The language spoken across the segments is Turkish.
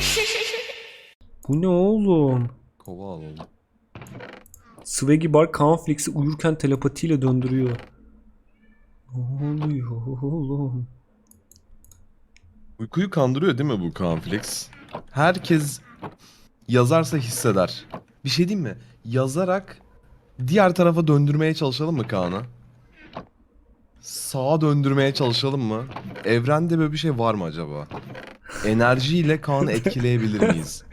Bu ne oğlum? Kova alalım. Swaggy Bar Cornflakes'i uyurken telepatiyle döndürüyor. Ne oluyor oğlum? Uykuyu kandırıyor değil mi bu Cornflakes? Herkes yazarsa hisseder. Bir şey diyeyim mi? Yazarak diğer tarafa döndürmeye çalışalım mı Kaan'ı? Sağa döndürmeye çalışalım mı? Evrende böyle bir şey var mı acaba? Enerjiyle Kaan'ı etkileyebilir miyiz?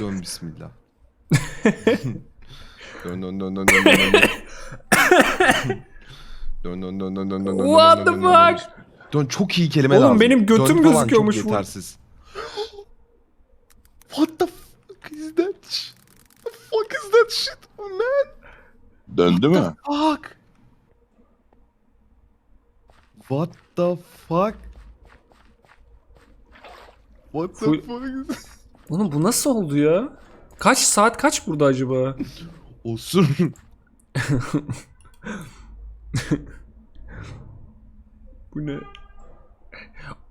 Dön bismillah. dön dön dön dön dön dön dön. Dön dön dön dön dön dön dön What dön the dön dön dön. fuck? Dön çok iyi kelime Oğlum lazım. benim götüm Dön gözüküyormuş bu. yetersiz. What the fuck is that? sh- The fuck is that shit man? Döndü mü? Fuck. What the fuck? What the Full- fuck Oğlum bu nasıl oldu ya? Kaç saat kaç burada acaba? Osur. Bu ne?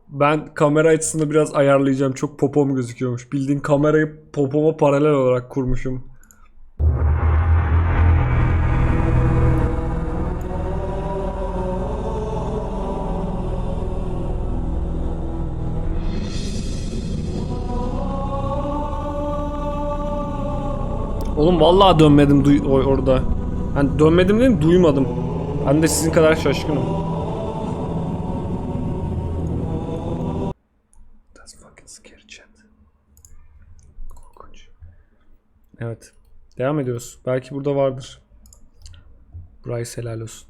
Ben kamera açısını biraz ayarlayacağım. Çok popom gözüküyormuş. Bildiğin kamerayı popoma paralel olarak kurmuşum. Oğlum vallahi dönmedim duy- orada. Hani dönmedim dedim duymadım. Ben de sizin kadar şaşkınım. That's fucking scary chat. Korkunç. Evet. Devam ediyoruz. Belki burada vardır. Bryce helal olsun.